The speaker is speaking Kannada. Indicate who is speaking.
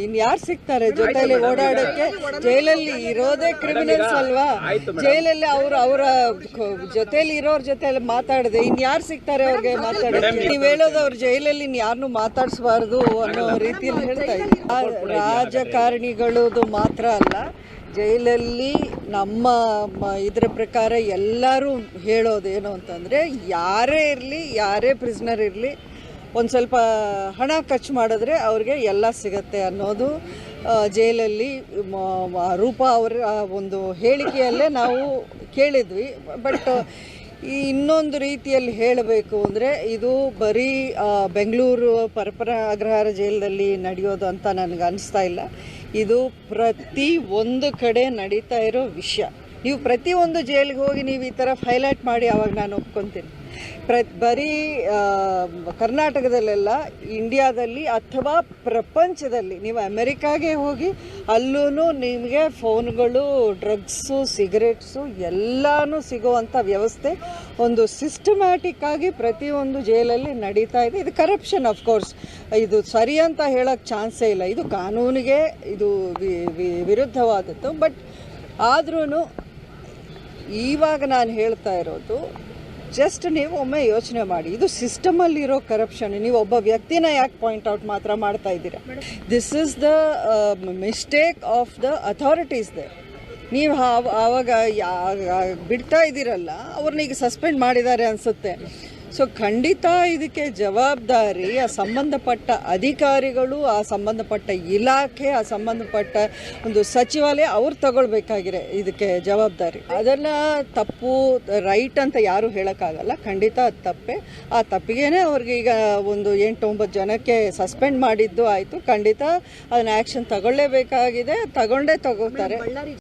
Speaker 1: ಇನ್ ಯಾರು ಸಿಗ್ತಾರೆ ಜೊತೆಯಲ್ಲಿ ಓಡಾಡಕ್ಕೆ? ಜೈಲಲ್ಲಿ ಇರೋದೇ ಕ್ರಿಮಿನಲ್ಸ್ ಅಲ್ವಾ? ಜೈಲಲ್ಲಿ ಅವ್ರು ಅವರ ಜೊತೆಯಲ್ಲಿ ಇರೋರ್ ಜೊತೆ ಮಾತಾಡದೆ. ಇನ್ ಯಾರು ಸಿಗ್ತಾರೆ ಅವ್ರಿಗೆ ಮಾತಾಡೋದು ನೀವು ಹೇಳೋದು ಅವ್ರ ಜೈಲಲ್ಲಿ ಇನ್ ಯಾರನ್ನೂ ಮಾತಾಡಿಸಬಾರ್ದು ಅನ್ನೋ ರೀತಿಯಲ್ಲಿ ಹೇಳ್ತಾ ಇದ್ದೀವಿ ರಾಜಕಾರಣಿಗಳದು ಮಾತ್ರ ಅಲ್ಲ. ಜೈಲಲ್ಲಿ ನಮ್ಮ ಇದ್ರ ಪ್ರಕಾರ ಎಲ್ಲರೂ ಹೇಳೋದೇನು ಅಂತಂದರೆ ಯಾರೇ ಇರಲಿ ಯಾರೇ ಪ್ರಿಸ್ನರ್ ಇರಲಿ ಒಂದು ಸ್ವಲ್ಪ ಹಣ ಖರ್ಚು ಮಾಡಿದ್ರೆ ಅವ್ರಿಗೆ ಎಲ್ಲ ಸಿಗತ್ತೆ ಅನ್ನೋದು ಜೈಲಲ್ಲಿ ರೂಪ ಅವರ ಒಂದು ಹೇಳಿಕೆಯಲ್ಲೇ ನಾವು ಕೇಳಿದ್ವಿ. ಬಟ್ ಈ ಇನ್ನೊಂದು ರೀತಿಯಲ್ಲಿ ಹೇಳಬೇಕು ಅಂದರೆ ಇದು ಬರೀ ಬೆಂಗಳೂರು ಪರಪರ ಅಗ್ರಹಾರ ಜೈಲಲ್ಲಿ ನಡೆಯೋದು ಅಂತ ನನಗೆ ಅನಿಸ್ತಾ ಇಲ್ಲ. ಇದು ಪ್ರತಿ ಒಂದು ಕಡೆ ನಡೀತಾ ಇರೋ ವಿಷಯ. ನೀವು ಪ್ರತಿಯೊಂದು ಜೈಲಿಗೆ ಹೋಗಿ ನೀವು ಈ ಥರ ಹೈಲೈಟ್ ಮಾಡಿ ಅವಾಗ ನಾನು ಒಪ್ಕೊತೀನಿ. ಪ್ರ ಬರೀ ಕರ್ನಾಟಕದಲ್ಲೆಲ್ಲ ಇಂಡಿಯಾದಲ್ಲಿ ಅಥವಾ ಪ್ರಪಂಚದಲ್ಲಿ ನೀವು ಅಮೆರಿಕಾಗೆ ಹೋಗಿ ಅಲ್ಲೂ ನಿಮಗೆ ಫೋನ್ಗಳು ಡ್ರಗ್ಸು ಸಿಗರೇಟ್ಸು ಎಲ್ಲನೂ ಸಿಗುವಂಥ ವ್ಯವಸ್ಥೆ ಒಂದು ಸಿಸ್ಟಮ್ಯಾಟಿಕ್ ಆಗಿ ಪ್ರತಿಯೊಂದು ಜೈಲಲ್ಲಿ ನಡೀತಾ ಇದೆ. ಇದು ಕರಪ್ಷನ್ ಕೋರ್ಸ್ ಇದು ಸರಿ ಅಂತ ಹೇಳೋಕ್ಕೆ ಚಾನ್ಸೇ ಇಲ್ಲ. ಇದು ಕಾನೂನಿಗೆ ಇದು ವಿರುದ್ಧವಾದದ್ದು. ಬಟ್ ಆದ್ರೂ ಇವಾಗ ನಾನು ಹೇಳ್ತಾ ಇರೋದು ಜಸ್ಟ್ ನೀವು ಒಮ್ಮೆ ಯೋಚನೆ ಮಾಡಿ. ಇದು ಸಿಸ್ಟಮಲ್ಲಿರೋ ಕರಪ್ಷನ್ ನೀವು ಒಬ್ಬ ವ್ಯಕ್ತಿನ ಯಾಕೆ ಪಾಯಿಂಟ್ ಔಟ್ ಮಾತ್ರ ಮಾಡ್ತಾ ಇದ್ದೀರಾ? This is the mistake of the authorities they ನೀವು ಆವಾಗ ಬಿಡ್ತಾ ಇದ್ದೀರಲ್ಲ ಅವ್ರನ್ನ ಈಗ ಸಸ್ಪೆಂಡ್ ಮಾಡಿದ್ದಾರೆ ಅನಿಸುತ್ತೆ. ಸೊ ಖಂಡಿತ ಇದಕ್ಕೆ ಜವಾಬ್ದಾರಿ, ಆ ಸಂಬಂಧಪಟ್ಟ ಅಧಿಕಾರಿಗಳು, ಆ ಸಂಬಂಧಪಟ್ಟ ಇಲಾಖೆ, ಆ ಸಂಬಂಧಪಟ್ಟ ಒಂದು ಸಚಿವಾಲಯ, ಅವ್ರು ತಗೊಳ್ಬೇಕಾಗಿದೆ ಇದಕ್ಕೆ ಜವಾಬ್ದಾರಿ. ಅದನ್ನು ತಪ್ಪು, ರೈಟ್ ಅಂತ ಯಾರೂ ಹೇಳೋಕ್ಕಾಗಲ್ಲ. ಖಂಡಿತ ಅದು ತಪ್ಪೆ. ಆ ತಪ್ಪಿಗೇನೆ ಅವ್ರಿಗೆ ಈಗ ಒಂದು ಎಂಟು ಒಂಬತ್ತು ಜನಕ್ಕೆ ಸಸ್ಪೆಂಡ್ ಮಾಡಿದ್ದು ಆಯಿತು. ಖಂಡಿತ ಅದನ್ನ ಆ್ಯಕ್ಷನ್ ತಗೊಳ್ಳೇಬೇಕಾಗಿದೆ. ತಗೊಂಡೇ ತಗೋತಾರೆ.